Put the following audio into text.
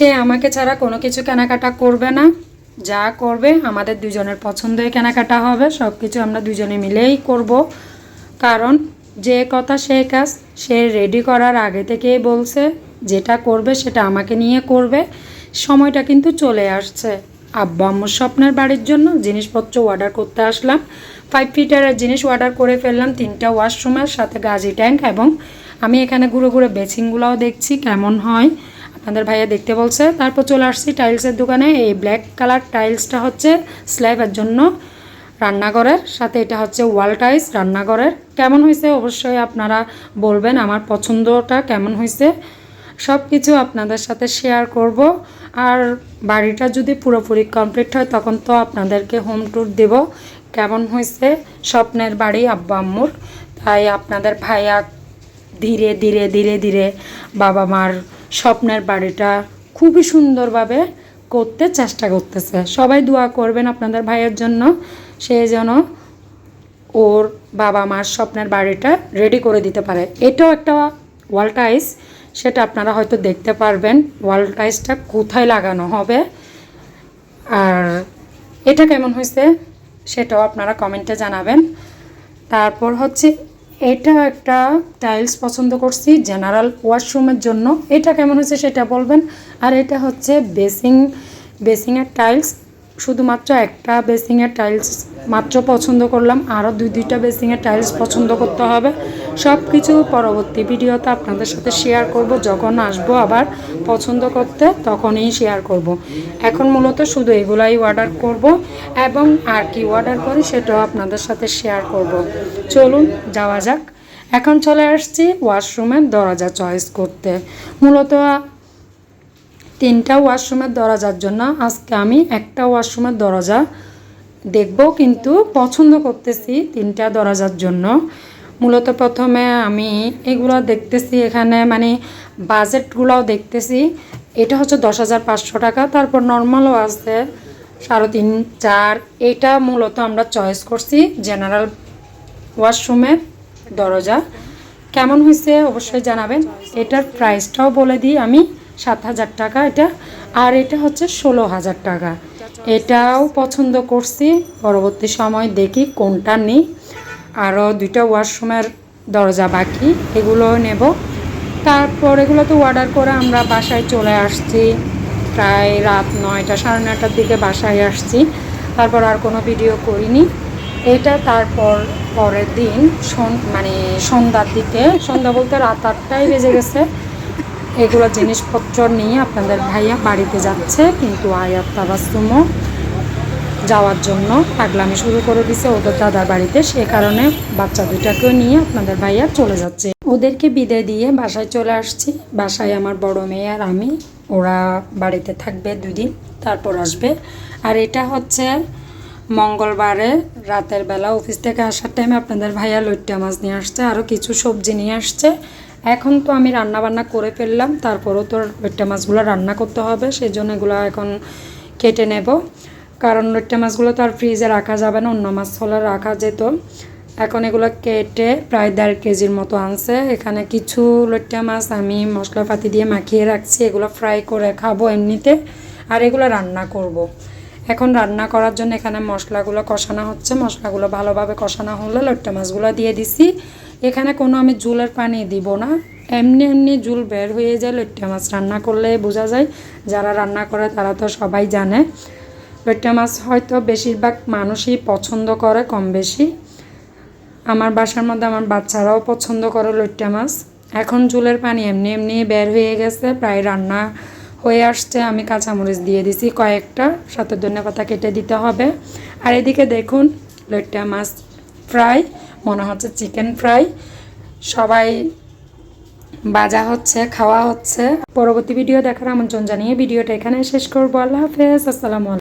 সে আমাকে ছাড়া কোনো কিছু কেনাকাটা করবে না। যা করবে আমাদের দুজনের পছন্দই কেনাকাটা হবে সব কিছু আমরা দুজনে মিলেই করব। কারণ যে কথা সে কাজ, সে রেডি করার আগে থেকেই বলছে, যেটা করবে সেটা আমাকে নিয়ে করবে। সময়টা কিন্তু চলে আসছে। আব্বা আম্মুর স্বপ্নের বাড়ির জন্য জিনিসপত্র অর্ডার করতে আসলাম। ফাইভ ফিটারের জিনিস অর্ডার করে ফেললাম, তিনটা ওয়াশরুমের সাথে গাজি ট্যাঙ্ক এবং আমি এখানে ঘুরে ঘুরে বেসিংগুলোও দেখছি, কেমন হয়। আপনাদের ভাইয়া দেখতে বলছে। তারপর চলে আসছি টাইলসের দোকানে। এই ব্ল্যাক কালার টাইলসটা হচ্ছে স্ল্যাবের জন্য রান্নাঘরের। সাথে এটা হচ্ছে ওয়াল টাইলস রান্নাঘরের। কেমন হয়েছে অবশ্যই আপনারা বলবেন। আমার পছন্দটা কেমন হয়েছে? সব কিছু আপনাদের সাথে শেয়ার করব। আর বাড়িটা যদি পুরোপুরি কমপ্লিট হয়, তখন তো আপনাদেরকে হোম ট্যুর দেব। কেমন হয়েছে? স্বপ্নের বাড়ি আব্বা আম্মুর। তাই আপনাদের ভাইয়া ধীরে ধীরে ধীরে ধীরে বাবা মার স্বপ্নের বাড়িটা খুবই সুন্দরভাবে করতে চেষ্টা করতেছে। সবাই দোয়া করবেন আপনাদের ভাইয়ের জন্য। সে যেন ওর বাবা মার স্বপ্নের বাড়িটা রেডি করে দিতে পারে। এটাও একটা ওয়াল টাইস সেটা আপনারা হয়তো দেখতে পারবেন ওয়াল টাইসটা কোথায় লাগানো হবে। আর এটা কেমন হয়েছে সেটাও আপনারা কমেন্টে জানাবেন। তারপর হচ্ছে এটা একটা টাইলস পছন্দ করছি জেনারেল ওয়াশরুমের জন্য। এটা কেমন হয়েছে সেটা বলবেন? আর এটা হচ্ছে বেসিং বেসিংয়ের টাইলস শুধুমাত্র একটা বেসিংয়ের টাইলস মাত্র পছন্দ করলাম। আরও দুই দুইটা বেসিংয়ের টাইলস পছন্দ করতে হবে। সব কিছু পরবর্তী ভিডিওতে আপনাদের সাথে শেয়ার করব যখন আসব আবার পছন্দ করতে, তখনই শেয়ার করব। এখন মূলত শুধু এগুলাই অর্ডার করব এবং আর কি অর্ডার করি সেটাও আপনাদের সাথে শেয়ার করব। চলুন, যাওয়া যাক এখন চলে আসছি ওয়াশরুমের দরজা চয়েস করতে মূলত তিনটা ওয়াশরুমের দরজার জন্য আজকে আমি একটা ওয়াশরুমের দরজা দেখব, কিন্তু পছন্দ করতেছি তিনটা দরজার জন্য মূলত প্রথমে আমি এগুলো দেখতেছি এখানে মানে বাজেটগুলোও দেখতেছি। এটা হচ্ছে দশ হাজার পাঁচশো টাকা, তারপর নর্মালও আছে সাড়ে তিন, চার। এটা মূলত আমরা চয়েস করছি জেনারেল ওয়াশরুমের দরজা। কেমন হয়েছে অবশ্যই জানাবেন। এটার প্রাইসটাও বলে দিই আমি, সাত হাজার টাকা এটা। আর এটা হচ্ছে ষোলো হাজার টাকা। এটাও পছন্দ করছি, পরবর্তী সময় দেখি কোনটা নিই। আরও দুইটা ওয়াশরুমের দরজা বাকি এগুলো নেব। তারপর এগুলো তো অর্ডার করে আমরা বাসায় চলে আসছি। প্রায় রাত নয়টা, সাড়ে নয়টার দিকে বাসায় আসছি। তারপর আর কোনো ভিডিও করিনি। এটা তারপর পরের দিন মানে সন্ধ্যার দিকে, সন্ধ্যা বলতে রাত আটটায় বেজে গেছে। এগুলো জিনিসপত্র নিয়ে আপনাদের ভাইয়া বাড়িতে যাচ্ছে, কিন্তু আয়াত তাবাসুমও যাওয়ার জন্য পাগলামি শুরু করে দিছে ওদের দাদার বাড়িতে। সে কারণে বাচ্চা দুটাকেও নিয়ে আপনাদের ভাইয়া চলে যাচ্ছে। ওদেরকে বিদায় দিয়ে বাসায় চলে আসছি। বাসায় আমার বড় মেয়ে আর আমি। ওরা বাড়িতে থাকবে দুদিন, তারপর আসবে। আর এটা হচ্ছে মঙ্গলবারে রাতের বেলা অফিস থেকে আসার টাইমে আপনাদের ভাইয়া লইট্টা মাছ নিয়ে আসছে আরও কিছু সবজি নিয়ে আসছে। এখন তো আমি রান্না বান্না করে ফেললাম, তারপরও তো লইট্টা মাছগুলো রান্না করতে হবে সেই জন্য এগুলো এখন কেটে নেব। কারণ লইট্টা মাছগুলো তো আর ফ্রিজে রাখা যাবে না, অন্য মাছ হলে রাখা যেত। এখন এগুলো কেটে প্রায় দেড় কেজির মতো আনছে। এখানে কিছু লইট্টা মাছ আমি মশলাপাতি দিয়ে মাখিয়ে রাখছি, এগুলো ফ্রাই করে খাব এমনিতে, আর এগুলো রান্না করব। এখন রান্না করার জন্য এখানে মশলাগুলো কষানো হচ্ছে। মশলাগুলো ভালোভাবে কষানো হলে লট্টা মাছগুলো দিয়ে দিছি। এখানে কোনো আমি জুলের পানি দিব না। এমনি এমনি জুল বের হয়ে যায় লট্টা মাছ রান্না করলে বোঝা যায়। যারা রান্না করে তারা তো সবাই জানে। লট্টা মাছ হয়তো বেশিরভাগ মানুষই পছন্দ করে কম বেশি আমার বাসার মধ্যে আমার বাচ্চারাও পছন্দ করে লইট্টা মাছ। এখন চুলের পানি এমনি এমনি বের হয়ে গেছে, প্রায় রান্না হয়ে আসছে। আমি কাঁচামরিচ দিয়ে দিছি কয়েকটা, সাথে ধনে পাতা কেটে দিতে হবে। আর এদিকে দেখুন, লইট্টা মাছ ফ্রাই, মনে হচ্ছে চিকেন ফ্রাই। সবাই বাজা হচ্ছে, খাওয়া হচ্ছে। পরবর্তী ভিডিও দেখার আমন্ত্রণ জানিয়ে ভিডিওটা এখানে শেষ করব। আল্লাহ হাফেজ, আসসালামু